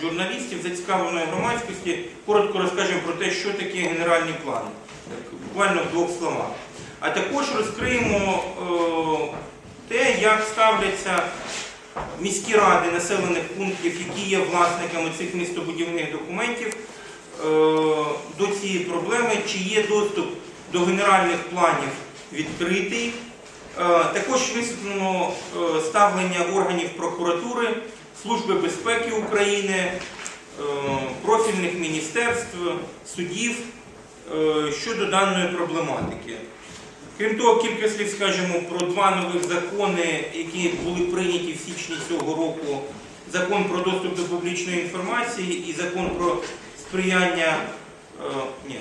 Журналістів, зацікавленої громадськості, коротко розкажемо про те, що таке генеральний план, Так, буквально в двох словах. А також розкриємо е, те, як ставляться міські ради населених пунктів, які є власниками цих містобудівних документів, е, до цієї проблеми, чи є доступ до генеральних планів відкритий. Е, Також висвітлено ставлення органів прокуратури, Служби безпеки України, е, профільних міністерств, судів е, щодо даної проблематики. Крім того, кілька слів скажемо про два нових закони, які були прийняті в січні цього року. Закон про доступ до публічної інформації і закон про сприяння е, ні,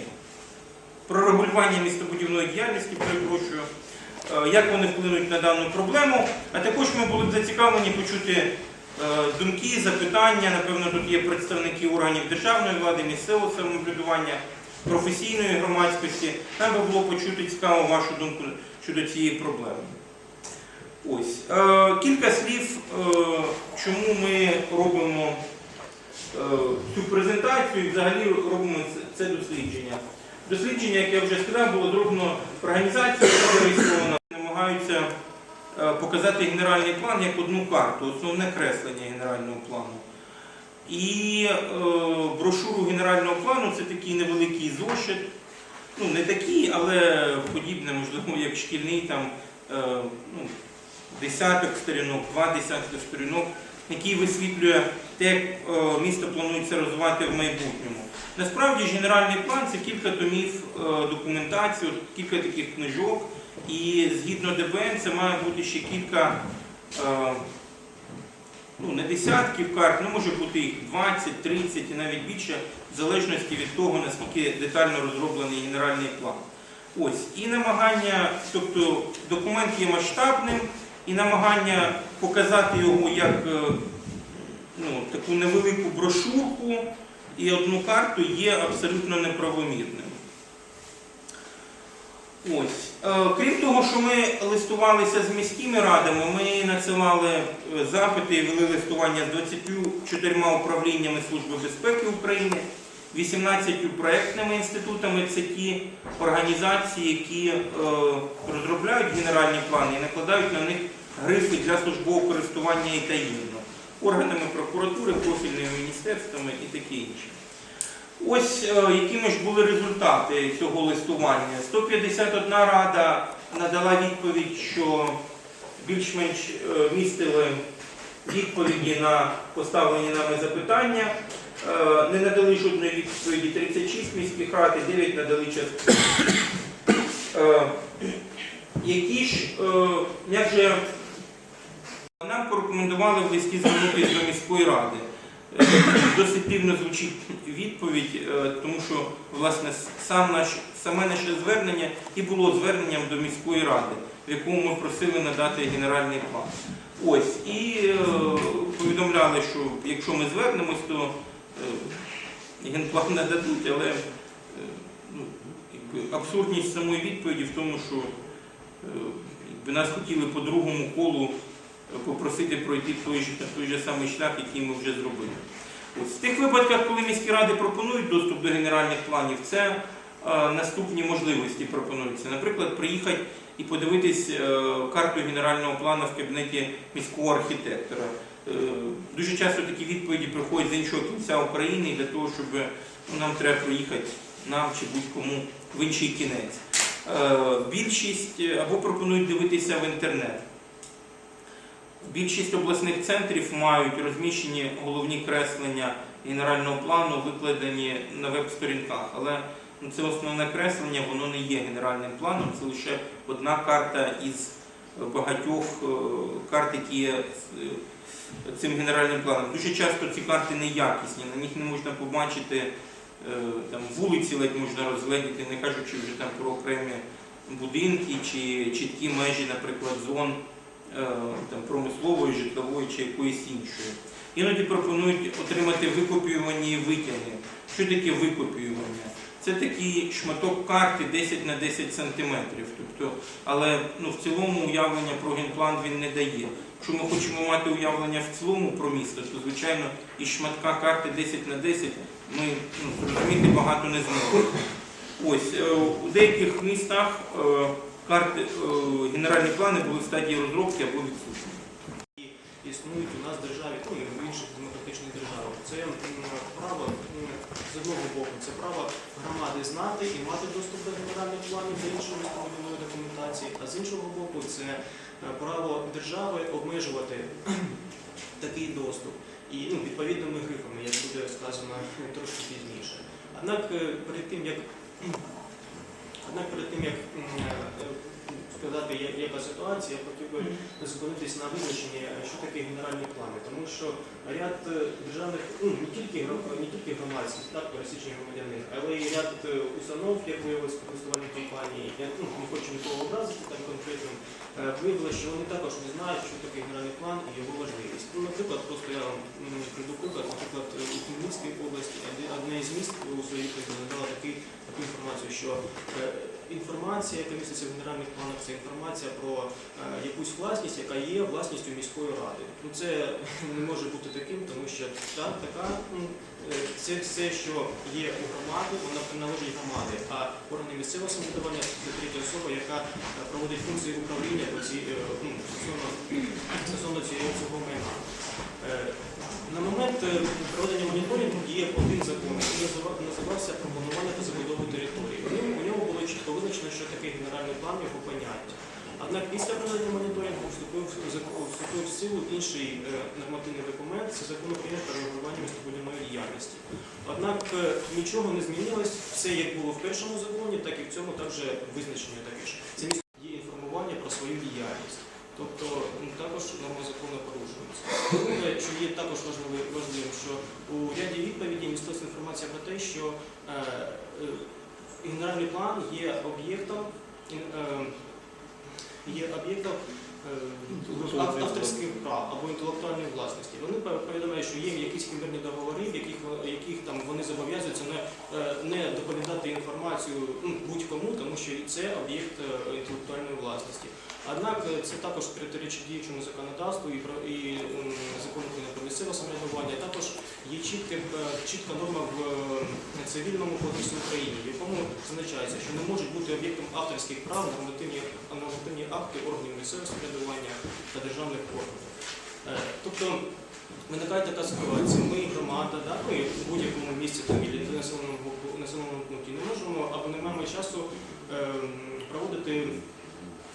про регулювання містобудівної діяльності, перепрошую, як вони вплинуть на дану проблему. А також ми були зацікавлені почути думки, запитання. Напевно, тут є представники органів державної влади, місцевого самоврядування, професійної громадськості. Нам би було почути цікаво вашу думку щодо цієї проблеми. Ось. Е, Кілька слів, е, чому ми робимо е, цю презентацію і взагалі робимо це- дослідження. Дослідження, як я вже сказав, було зроблено організацією, яка зареєстрована. Намагаються е, показати генеральний план як одну карту, основне креслення генерального плану. І е, брошуру генерального плану це такий невеликий зошит. Ну, не такий, але подібне, можливо, як шкільний там е, ну, десяток сторінок, два десятки сторінок, який висвітлює те, як е, місто планується розвивати в майбутньому. Насправді ж генеральний план це кілька томів е, документації, кілька таких книжок, і згідно ДБН це має бути ще кілька, е, ну не десятків карт, ну може бути їх 20, 30 і навіть більше, в залежності від того, наскільки детально розроблений генеральний план. Ось, і намагання, тобто документ є масштабним, і намагання показати його як е, ну, таку невелику брошурку і одну карту є абсолютно неправомірним. Ось. Е, Крім того, що ми листувалися з міськими радами, ми надсилали е, запити і вели листування з 24 управліннями Служби безпеки України, 18 проектними інститутами. Це ті організації, які е, розробляють генеральні плани і накладають на них грифи для службового користування і таємно, органами прокуратури, профільними міністерствами і таке інше. Ось е, якими ж були результати цього листування. 151 рада надала відповідь, що більш-менш е, містили відповіді на поставлені нами запитання. Е, Не надали жодної відповіді 36 міських рад і 9 надали частину. Е, Які ж, як же нам порекомендували в листі звернутися до міської ради. Досить дивно звучить відповідь, е, тому що власне сам наш, саме наше звернення і було зверненням до міської ради, в якому ми просили надати генеральний план. Ось, і е, повідомляли, що якщо ми звернемось, то е, генплан не дадуть, але е, ну, абсурдність самої відповіді в тому, що е, нас хотіли по другому колу попросити пройти той же, той же самий шлях, який ми вже зробили. Ось, в тих випадках, коли міські ради пропонують доступ до генеральних планів, це е, наступні можливості пропонуються. Наприклад, приїхати і подивитись е, карту генерального плану в кабінеті міського архітектора. Е, дуже часто такі відповіді приходять з іншого кінця України для того, щоб ну, нам треба приїхати нам чи будь-кому в інший кінець. Е, більшість е, або пропонують дивитися в інтернет. Більшість обласних центрів мають розміщені головні креслення генерального плану, викладені на веб-сторінках. Але ну, це основне креслення, воно не є генеральним планом, це лише одна карта із багатьох е, карт, які є е, цим генеральним планом. Дуже часто ці карти неякісні, на них не можна побачити е, там, вулиці, ледь можна розгледіти, не кажучи вже там про окремі будинки чи чіткі межі, наприклад, зон там, промислової, житлової чи якоїсь іншої. Іноді пропонують отримати викопіювані витяги. Що таке викопіювання? Це такий шматок карти 10 на 10 сантиметрів. Тобто, але ну, в цілому уявлення про генплан він не дає. Якщо ми хочемо мати уявлення в цілому про місто, то звичайно із шматка карти 10 на 10 ми ну, зрозуміти багато не зможемо. Ось е, у деяких містах е, карти, е, генеральні плани були в стадії розробки або відсутні. існують у нас в державі, ну і в інших демократичних державах. Це право з одного боку, це право громади знати і мати доступ до генеральних планів та іншої містобудівної документації, а з іншого боку, це е, право держави обмежувати такий доступ і ну, відповідними грифами, як буде сказано ну, трошки пізніше. Однак е, перед тим як однак перед тим як е, сказати, яка ситуація, я хотів би зупинитись на визначенні, е, що таке генеральні плани, тому що ряд е, державних, ну не тільки не тільки громадських, так, пересічні громадяни, але й ряд е, установ, як виявилось користувальні компанії, я ну, не хочу нікого образити там конкретно, виявилось, що вони також не знають, що таке генеральний план і його важливість. Ну, наприклад, просто я вам м, приклад, наприклад, у Хмельницькій області одне- із міст у своїй надала таку інформацію, що інформація, яка міститься в генеральних планах, це інформація про е, якусь власність, яка є власністю міської ради. Ну це не може бути таким, тому що та, така е, це все, що є у громади, вона належить громаді, а органи місцевого самоврядування це третя особа, яка е, проводить функції управління е, ну, стосовно, стосовно цього, майна. На момент проведення моніторингу є один закон, який назива- називався про планування та забудову території. У ньому- У ньому було чітко визначено, що таке генеральний план його поняття. Однак після проведення моніторингу вступив, вступив в силу інший е, нормативний документ, це закон України про регулювання містобудівної діяльності. Однак е, нічого не змінилось, все як було в першому законі, так і в цьому також визначення таке. Це міс- є інформування про свою діяльність. Тобто також норми закону порушуються. Друге, що є також важливим, що у ряді відповідей містилася інформація про те, що е, е, генеральний план є об'єктом е, є об'єктом е, авторських прав або інтелектуальної власності. Вони повідомляють, що є якісь химерні договори, в яких, яких там вони зобов'язуються не, е, не доповідати інформацію ну, будь-кому, тому що це об'єкт е, інтелектуальної власності. Однак е, це також протирічить діючому законодавству і, і закону про місцеве самоврядування. Також є чітка, чітка норма в е, цивільному кодексі України, в якому зазначається, що не можуть бути об'єктом авторських прав нормативні, нормативні акти органів місцевого самоврядування та державних органів. Е, Тобто виникає така ситуація. Ми громада, да, ми в будь-якому місці пункті- населеному пункті не можемо або не маємо часу ем, проводити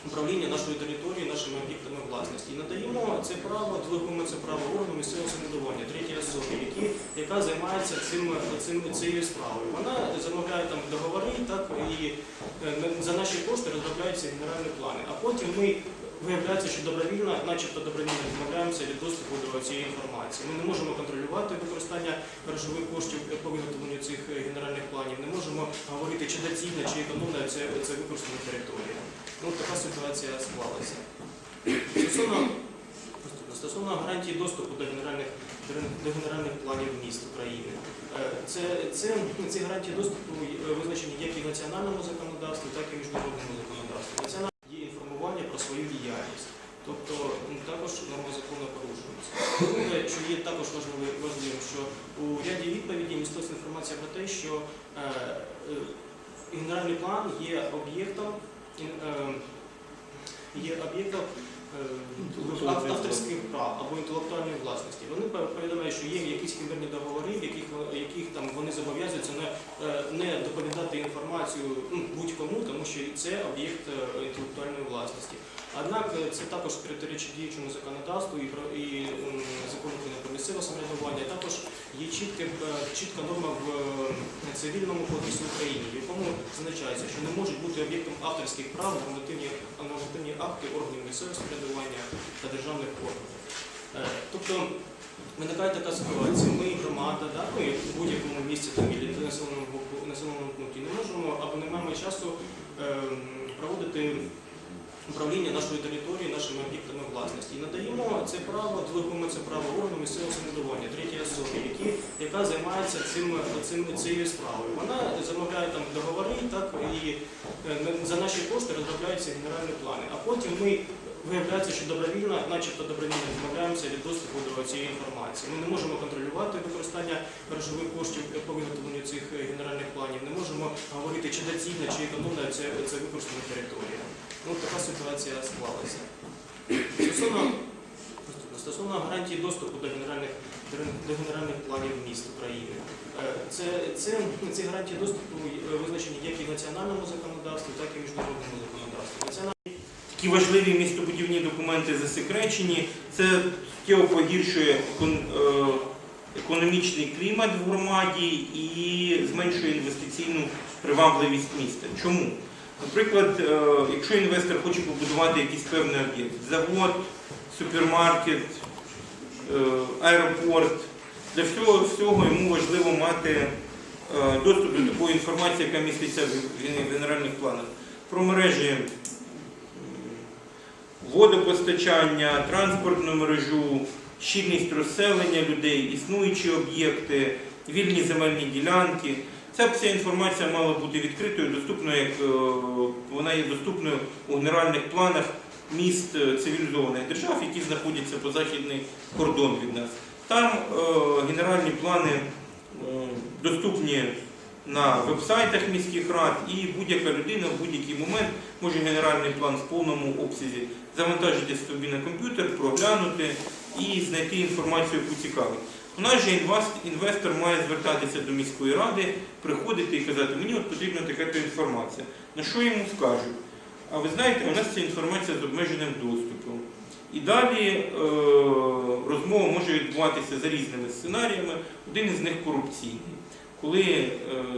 управління нашої території, нашими об'єктами власності. І надаємо це право, делегуємо це право органу місцевого самоврядування, третій особі, які, яка займається цим, цим, цією справою. Вона замовляє там договори, так і е, за наші кошти розробляються генеральні плани. А потім ми виявляється, що добровільно, начебто добровільно відмовляємося від доступу до цієї інформації. Ми не можемо контролювати використання грошових коштів по виготовленню цих е, генеральних планів, не можемо говорити, чи доцільно, чи економно це, це використана територія. Ну, така ситуація склалася. Стосовно, стосовно гарантії доступу до генеральних, до генеральних планів міст України. Е, Це, це, ці гарантії доступу е, визначені як і в національному законодавстві, так і в міжнародному законодавстві. Національне є інформування про свою діяльність. Тобто також норми закону порушуються. Друге, що є також важливим, що у ряді відповідей містилася інформація про те, що е, е, генеральний план є об'єктом є об'єктом е, авторських прав або інтелектуальної власності. Вони повідомляють, що є якісь хімерні договори, в яких, яких там вони зобов'язуються не, е, не доповідати інформацію ну, будь-кому, тому що це об'єкт е, інтелектуальної власності. Однак е, це також протирічить діючому законодавству і, і закону про місцеве самоврядування. Також є чітка, е, чітка норма в е, цивільному кодексі України, в якому зазначається, що не можуть бути об'єктом авторських прав нормативні, нормативні акти органів місцевого самоврядування та державних органів. Тобто виникає така ситуація. Ми громада, да, ми в будь-якому місці пункті- населеному пункті не можемо або не маємо часу ем, проводити управління нашої території, нашими об'єктами власності. І надаємо це право, делегуємо це право органу місцевого самоврядування, третій особі, які, яка займається цим, цим, цією справою. Вона замовляє там договори, так і е, за наші кошти розробляються генеральні плани. А потім ми виявляється, що добровільно, начебто добровільно відмовляємося від доступу до цієї інформації. Ми не можемо контролювати використання грошових коштів по виготовленню цих е, генеральних планів, не можемо говорити, чи доцільно, чи економно це, це використана територія. Ну, така ситуація склалася. Стосовно, стосовно гарантії доступу до генеральних, до генеральних планів міст України. Е, Це, це, ці гарантії доступу е, визначені як і національному законодавстві, так і в міжнародному законодавстві. Такі важливі містобудівні документи засекречені. Це суттєво погіршує економічний клімат в громаді і зменшує інвестиційну привабливість міста. Чому? Наприклад, е, якщо інвестор хоче побудувати якийсь певний об'єкт, завод, супермаркет, е, аеропорт, для всього, всього йому важливо мати е, доступ до такої інформації, яка міститься в в генеральних планах. Про мережі водопостачання, транспортну мережу, щільність розселення людей, існуючі об'єкти, вільні земельні ділянки. Ця вся інформація мала бути відкритою, доступною, як е, вона є доступною у генеральних планах міст е, цивілізованих держав, які знаходяться по західний кордон від нас. Там е, генеральні плани доступні на вебсайтах міських рад, і будь-яка людина в будь-який момент може генеральний план в повному обсязі завантажити собі на комп'ютер, проглянути і знайти інформацію, яку цікавить. У нас же інвестор має звертатися до міської ради, приходити і казати, мені от потрібна така-то інформація. На що йому скажуть? А ви знаєте, у нас ця інформація з обмеженим доступом. І далі е, розмова може відбуватися за різними сценаріями. Один із них корупційний. Коли е,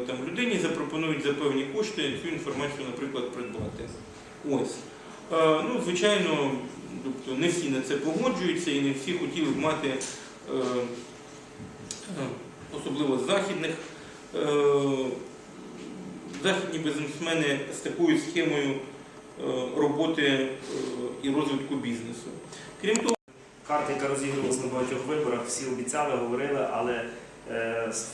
там, людині запропонують за певні кошти цю інформацію, наприклад, придбати. Ось. Е, ну, звичайно, тобто не всі на це погоджуються і не всі хотіли б мати, е, е, особливо з західних, е, західні бізнесмени з такою схемою роботи і розвитку бізнесу. Крім того, карта, яка розігрувалася на багатьох виборах, всі обіцяли, говорили, але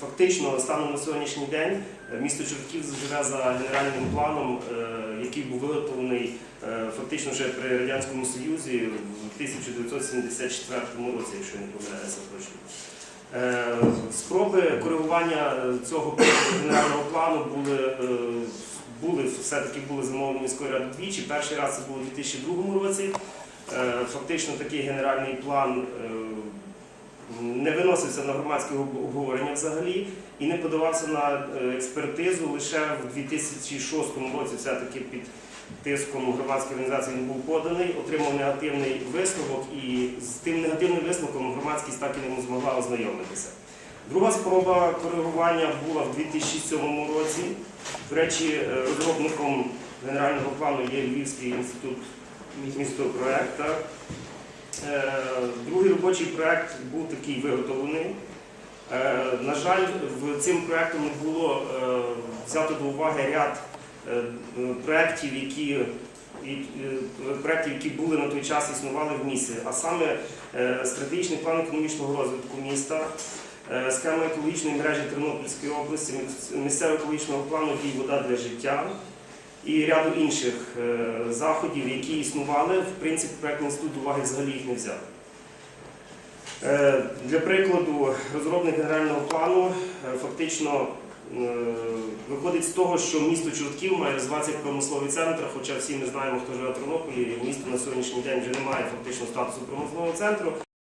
фактично станом на сьогоднішній день е, місто Чортків живе за генеральним планом, е, який був виготовлений е, фактично вже при Радянському Союзі в 1974 році, якщо не помиляюся точно. Е, Спроби коригування е, цього генерального плану були, е, були все-таки були замовлені міською радою двічі. Перший раз це було у 2002 році. Е, Фактично такий генеральний план е, не виносився на громадське обговорення взагалі і не подавався на е, експертизу лише в 2006 році, все-таки під тиском громадської організації він був поданий, отримав негативний висновок, і з тим негативним висновком громадськість так і не змогла ознайомитися. Друга спроба коригування була в 2007 році. До речі, е, розробником генерального плану є Львівський інститут містопроекта. Е, Другий робочий проект був такий виготовлений. Е, На жаль, цим проектом не було е, взято до уваги ряд проєктів, які, проєктів, які були на той час існували в місті, а саме стратегічний план економічного розвитку міста, схема екологічної мережі Тернопільської області, місцевого екологічного плану «Пій вода для життя і ряду інших е, заходів, які існували, в принципі, проєктний інститут уваги взагалі їх не взяв. Е, Для прикладу, розробник генерального плану е, фактично виходить з того, що місто Чортків має розвиватися як промисловий центр, хоча всі ми знаємо, хто живе в Тернополі, місто на сьогоднішній день вже не має фактично статусу промислового центру.